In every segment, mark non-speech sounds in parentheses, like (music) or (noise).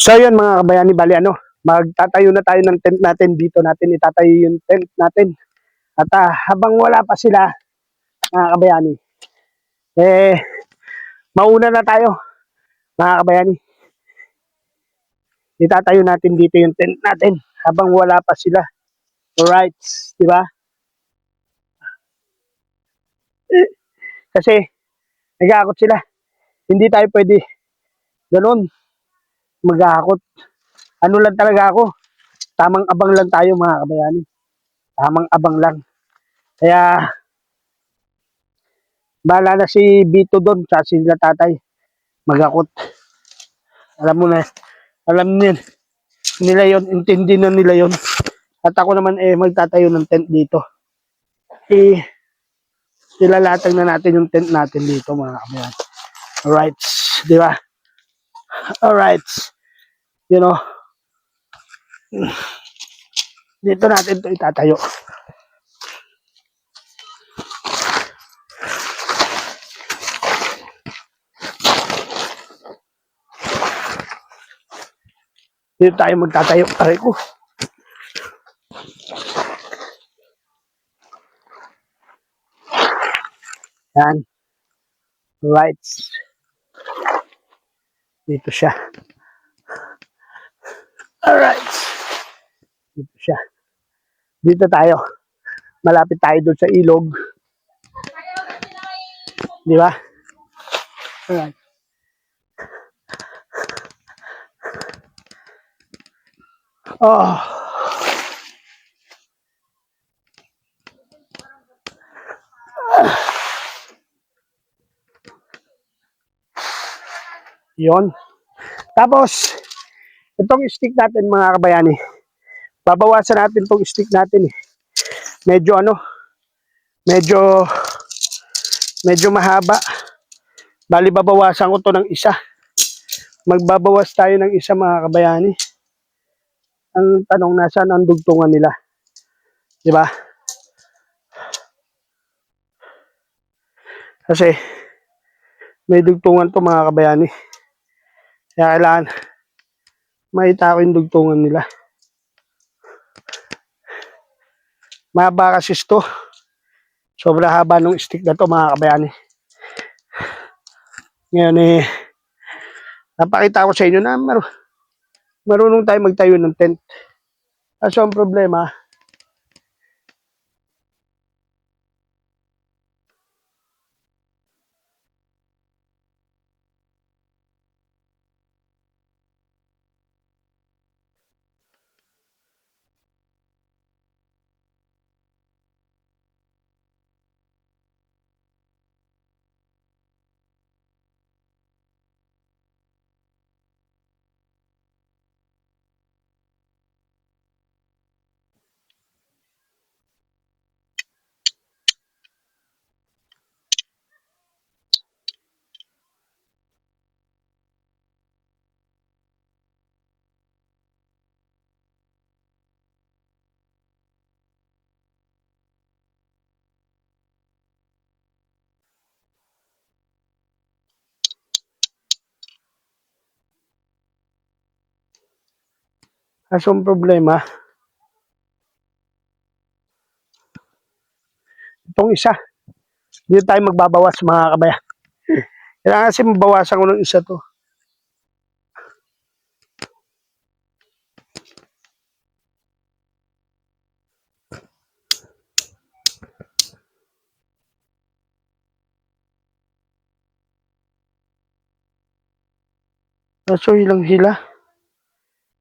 So yun mga kabayani, bali ano, magtatayo na tayo ng tent natin dito natin, itatayo yung tent natin. At ah, habang wala pa sila, mga kabayani, eh, mauna na tayo, mga kabayani. Itatayo natin dito yung tent natin habang wala pa sila. Alright, di ba? Eh, Kasi, nag-aakot sila. Hindi tayo pwede ganun, mag-aakot. Ano lang talaga ako, tamang abang lang tayo mga kabayani. Tamang abang lang. Kaya, bahala na si Bito doon, sa sila tatay, mag-akot. Alam mo na, alam nila, nila yon intindi na nila yon At ako naman eh, magtatayo ng tent dito. Eh, ilalatag na natin yung tent natin dito mga kabayan. Alright, di ba? Alright. You know, dito natin to itatayo. Dito tayo magtatayo. Aray ko. Yan. Right. Dito siya. Alright. Dito siya. Dito tayo. Malapit tayo doon sa ilog. Di ba? Alright. Oh. Yon. Tapos, itong stick natin mga kabayani, babawasan natin itong stick natin eh. Medyo ano, medyo, medyo mahaba. Bali, babawasan ko to ng isa. Magbabawas tayo ng isa mga kabayani. Ang tanong, nasaan ang dugtungan nila? Di ba? Kasi, may dugtungan to mga kabayani. Kaya kailangan makita ko yung dugtungan nila. Mahaba kasi ito. Sobra haba ng stick na to mga kabayani. Ngayon eh, napakita ko sa inyo na mar marunong tayo magtayo ng tent. Kaso ang problema, kaso ang problema, itong isa, dito tayo magbabawas mga kabayan. Kailangan kasi mabawasan ko ng isa to. Kaso ilang hila.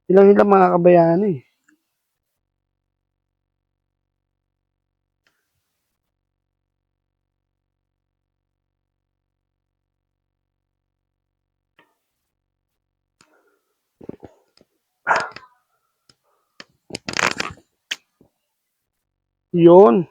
Ilang hila mga kabayan eh. Yun.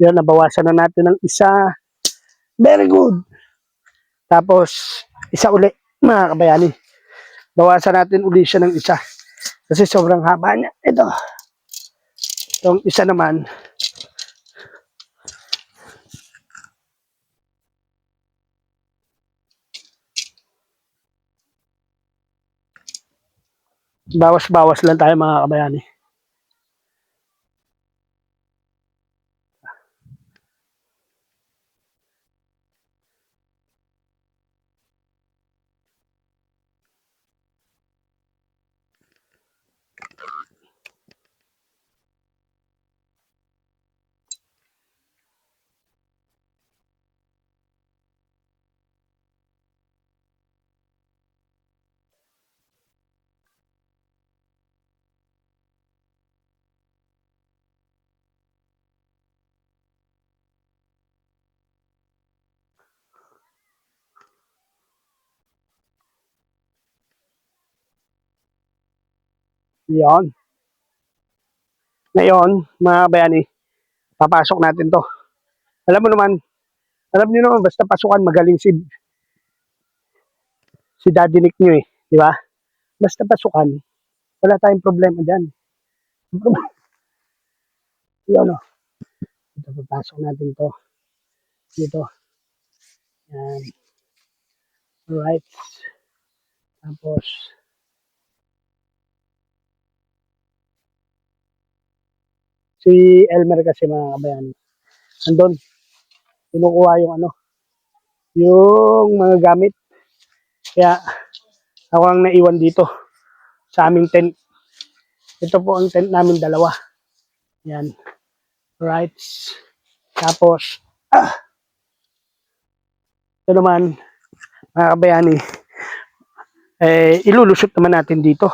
Yan, nabawasan na natin ng isa. Very good. Tapos, isa uli, mga kabayani. Bawasan natin uli siya ng isa. Kasi sobrang haba niya. Ito. Itong isa naman, bawas-bawas lang tayo mga kabayani. Yan. Ngayon, mga kabayani, papasok natin to. Alam mo naman, alam niyo naman, basta pasukan, magaling si si Daddy Nick nyo eh. Di ba? Basta pasukan, wala tayong problema dyan. (laughs) Yan o. Ito, papasok natin to. Dito. Yan. Alright. Tapos, si Elmer kasi mga kabayani. Andun. Kinukuha yung ano, yung mga gamit. Kaya, ako ang naiwan dito sa aming tent. Ito po ang tent namin dalawa. Yan. Right. Tapos, ah, ito naman, mga kabayani, eh, ilulusot naman natin dito.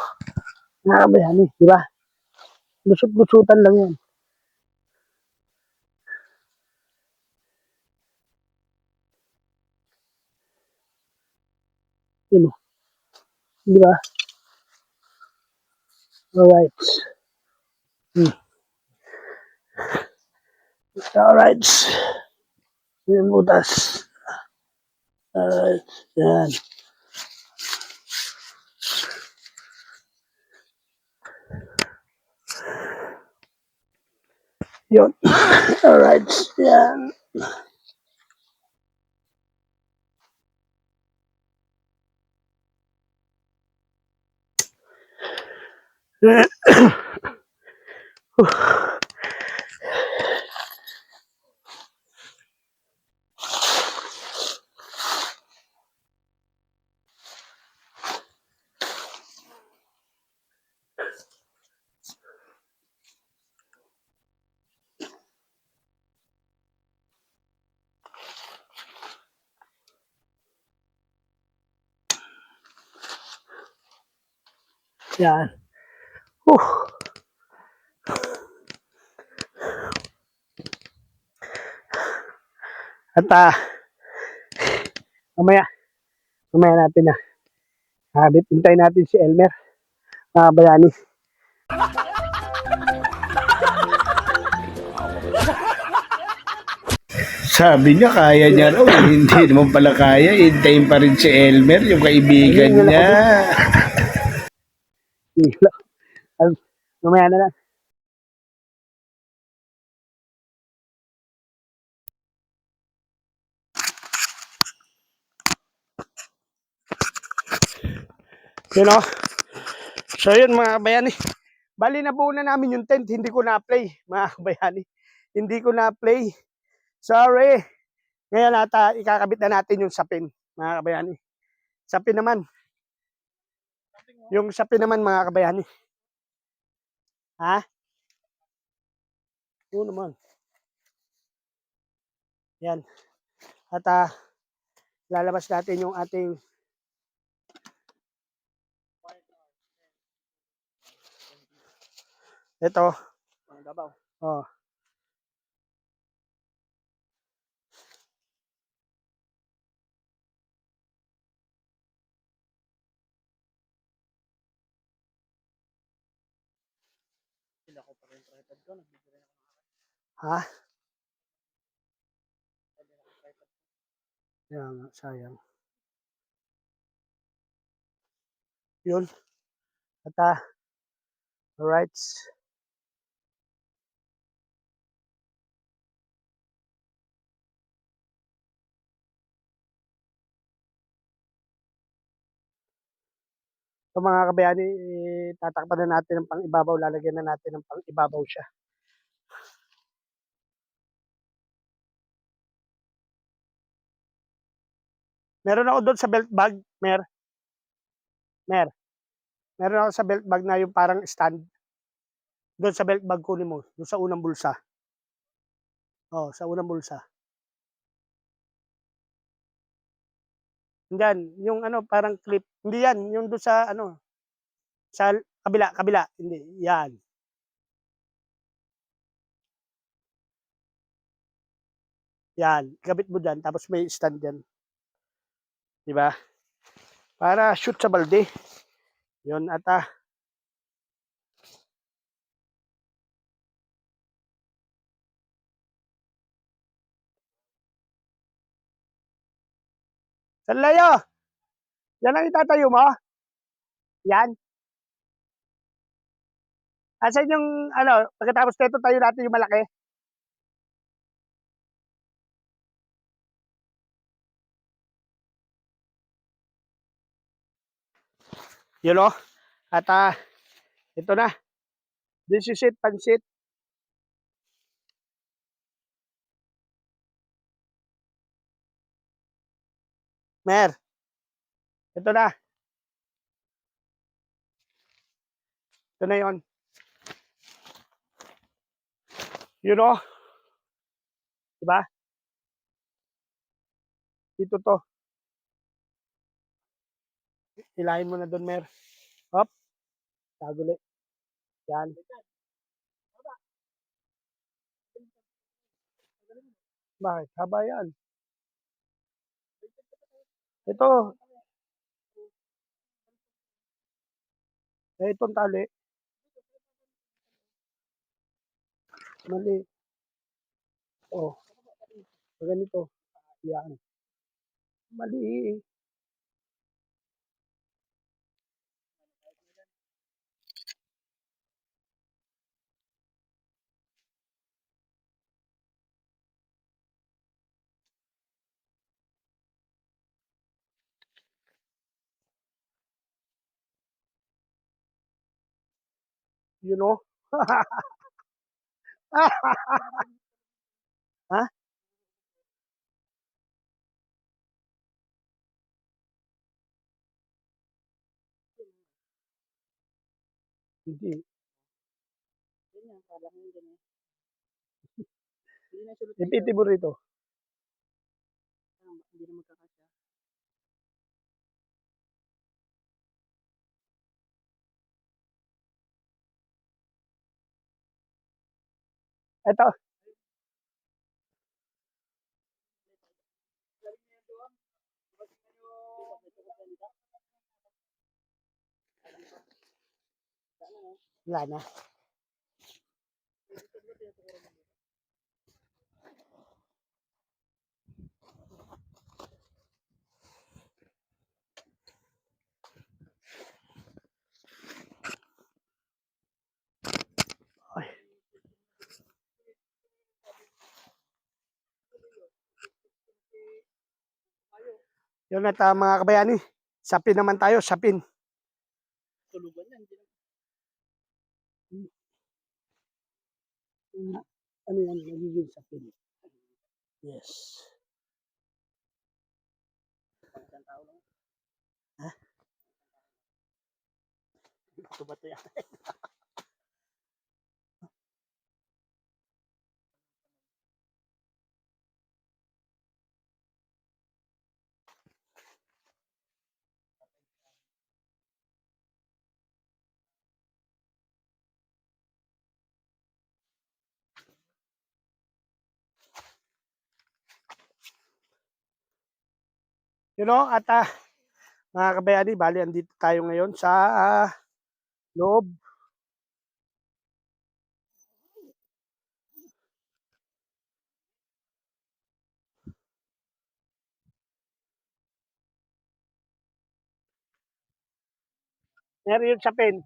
Mga kabayani, di ba? Lusot-lusutan lang yan. Di ba? Alright. Hmm. Alright. Yan butas. Alright. Yan. Yun. (coughs) Alright. Yan. Yan. At ah, mamaya, mamaya natin na. Habit, hintayin natin si Elmer. Mga bayani. Sabi niya kaya niya raw, (laughs) hindi naman pala kaya, hintayin pa rin si Elmer, yung kaibigan niya. (laughs) Mamaya na lang. Yun o. So yun mga kabayani. Bali na buo na namin yung tent. Hindi ko na-play mga kabayani. Hindi ko na-play. Sorry. Ngayon ata ikakabit na natin yung sapin mga kabayani. Sapin naman. Yung sapin naman mga kabayani. Ha? Oo naman. Yan. At ah, lalabas natin yung ating Ito. Ang gabaw. Oh. Sila ko pa rin tripod ko. Nagbibigay ako ng Ha? Kaya nga, sayang. Yun. At ah, rights. So mga kabayani, eh, tatakpan na natin ng pang-ibabaw, lalagyan na natin ng pang-ibabaw siya. Meron ako doon sa belt bag, Mer. Mer. Meron ako sa belt bag na yung parang stand. Doon sa belt bag kunin mo, doon sa unang bulsa. Oh, sa unang bulsa. Diyan, yung ano, parang clip. Hindi yan, yung doon sa ano, sa kabila, kabila. Hindi, yan. Yan, kabit mo dyan, tapos may stand dyan. Di ba? Para shoot sa balde. Yun, at ah, San Leo! Yan ang itatayo mo? Yan? Asan yung, ano, pagkatapos nito tayo natin yung malaki? Yun o. At ah, ito na. This is it, pansit. Mer. Ito na. Ito na yun. Yun o. Diba? Dito to. Hilahin mo na doon, Mer. Hop. Taguli. Yan. Bakit? Haba yan. Ito. Eh, itong tali. Mali. Oh. Ganito. Yan. Mali. You know? (laughs) ha? Hindi. Ganyan, parang yung ganyan. Hindi na sulot Ipiti mo rito. Hindi na magkakasya. Ito. Wala na. Yun at ah, mga kabayani, sapin naman tayo, sapin. Tulugan Mm, Ano yan, nagiging sapin. Yes. lang. Ha? Ito ba ito yan? You know, at uh, mga kabayani, bali, andito tayo ngayon sa uh, loob. Meron yun sa pen.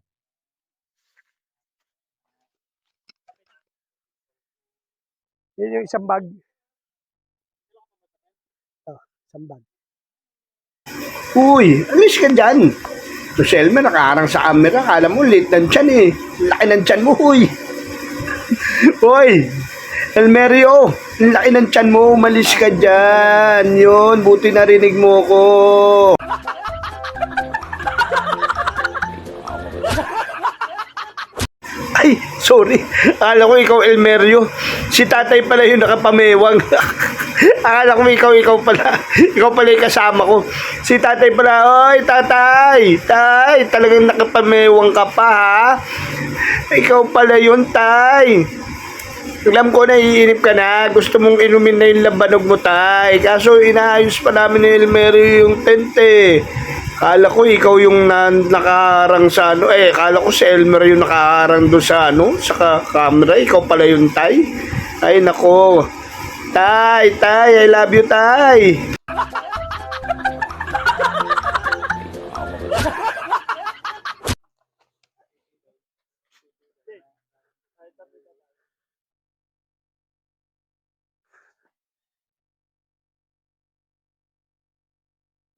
Yun yung isang bag. Oh, isang bag. Uy, alis ka dyan. To Selma, nakaharang sa camera. Kala mo, late ng tiyan eh. Laki ng tiyan mo, huy. (laughs) Uy, Elmerio, laki ng tiyan mo. Umalis ka dyan. Yun, buti narinig mo ko. Sorry. Akala ko ikaw, Elmerio. Si tatay pala yung nakapamewang. (laughs) Akala ko ikaw, ikaw pala. Ikaw pala yung kasama ko. Si tatay pala, Oy, tatay! Tay, talagang nakapamewang ka pa, ha? Ikaw pala yun, tay. Alam ko na iinip ka na. Gusto mong inumin na yung labanog mo, tay. Kaso inaayos pa namin ni Elmerio yung tente. Kala ko ikaw yung na, nakaharang sa ano. Eh, kala ko si Elmer yung nakaharang doon sa ano, sa camera. Ikaw pala yung tay. Ay, nako. Tay, tay, I love you, tay.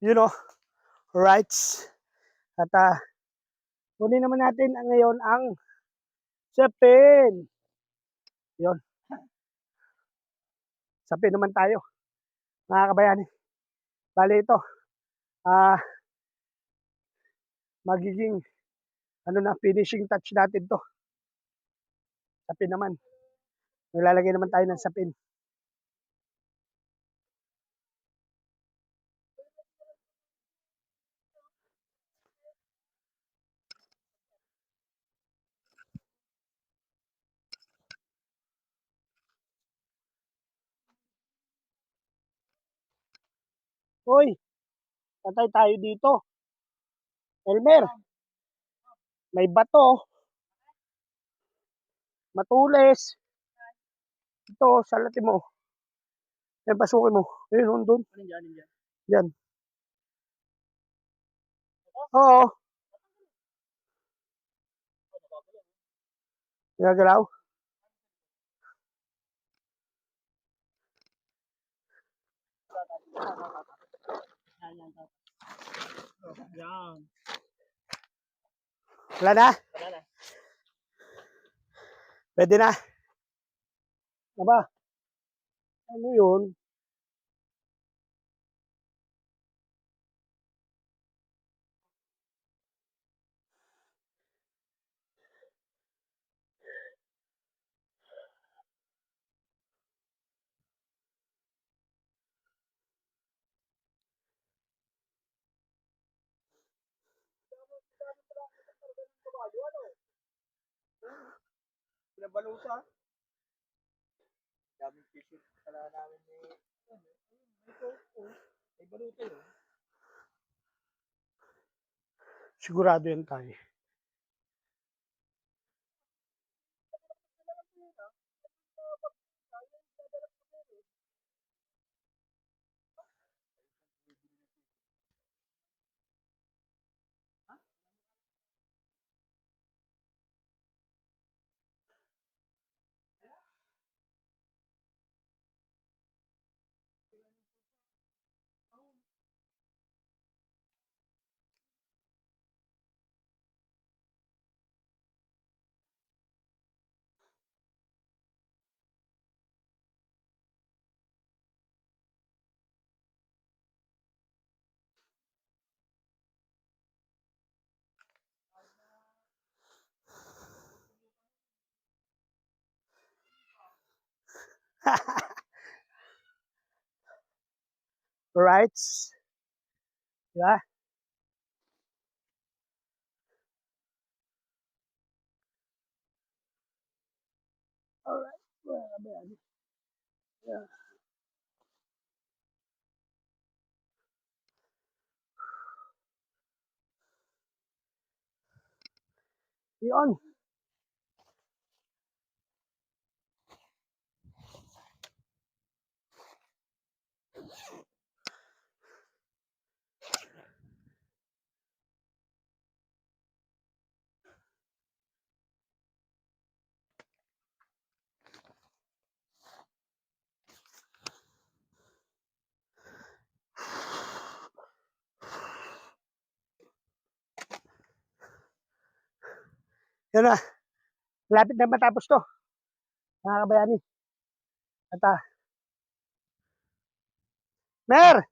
you know, rights. At uh, kunin naman natin ang ngayon ang sapin. Yun. Sapin naman tayo. Mga kabayani. Bali ito. Ah, magiging ano na finishing touch natin to. Sapin naman. Nilalagay naman tayo ng sapin. Hoy, patay tayo dito. Elmer, may bato. Matulis. Ito, salati mo. Yan, pasukin mo. Ayun, doon. Ano dyan, ano dyan? Yan. Oo. Nagagalaw? Yan, yan. Wala na? Wala na. Pwede na. Aba? Ano yun? (gasps) Pinabalusa. Daming t-shirt pala namin ni... Ito, oh. May baluta yun. Sigurado yan tayo. Rights. Diba? Alright. Well, ayan. Yeah. Yun. Na. Lapit na matapos to. Mga kabayani. At ah. Mer!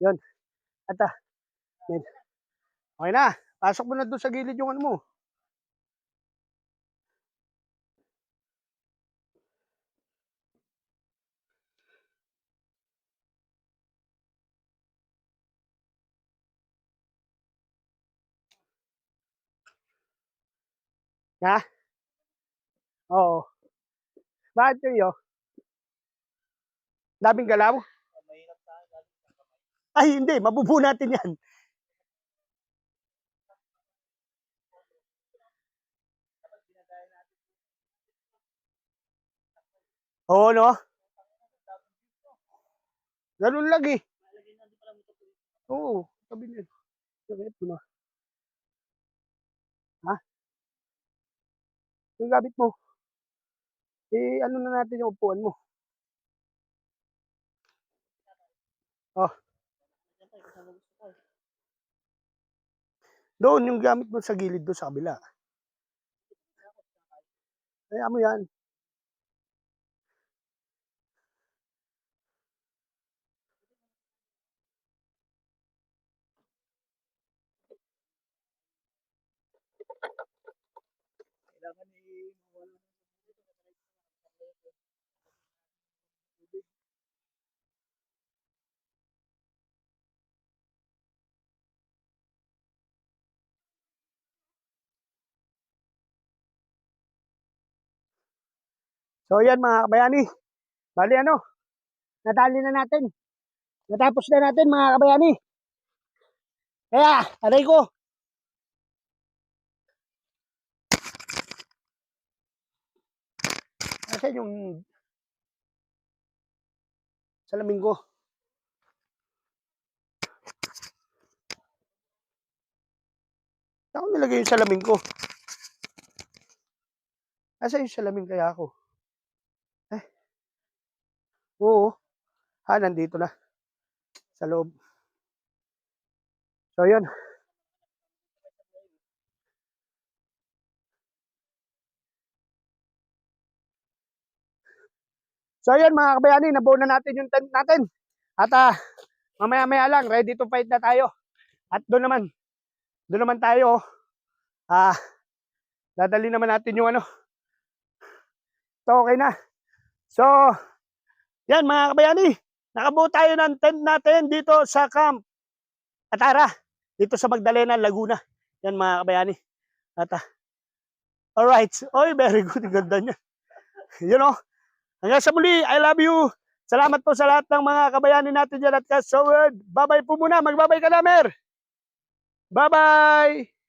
Yun. At ah. Okay na. Pasok mo na doon sa gilid yung ano mo. Ha? Oo. Bakit kayo? Daming galaw? Ay, hindi. Mabubu natin yan. Oo, no? Ganun lang eh. Oo, sabi niya. Sakit mo. Ha? Yung gamit mo. Eh, ano na natin yung upuan mo. Oh, doon yung gamit mo sa gilid doon sa kabila. Kaya mo yan. Kailangan eh, mawala ng dito. So yan mga kabayani. Bali ano, nadali na natin. Natapos na natin mga kabayani. Kaya, aray ko. Nasaan yung salamin ko? Saan ko nilagay yung salamin ko? Nasaan yung salamin kaya ako? Oo. Ha, nandito na. Sa loob. So, yun. So, yun mga kabayani, nabuo na natin yung tent natin. At ah, mamaya-maya lang, ready to fight na tayo. At doon naman, doon naman tayo, ah, dadali naman natin yung ano. So, okay na. So, yan mga kabayani, nakabuo tayo ng tent natin dito sa Camp Atara, dito sa Magdalena, Laguna. Yan mga kabayani. At ah, alright, oy very good, ganda niya. You know, hanggang sa muli, I love you. Salamat po sa lahat ng mga kabayani natin dyan at kasawad. Bye-bye po muna, magbabay ka na, Mer. Bye-bye!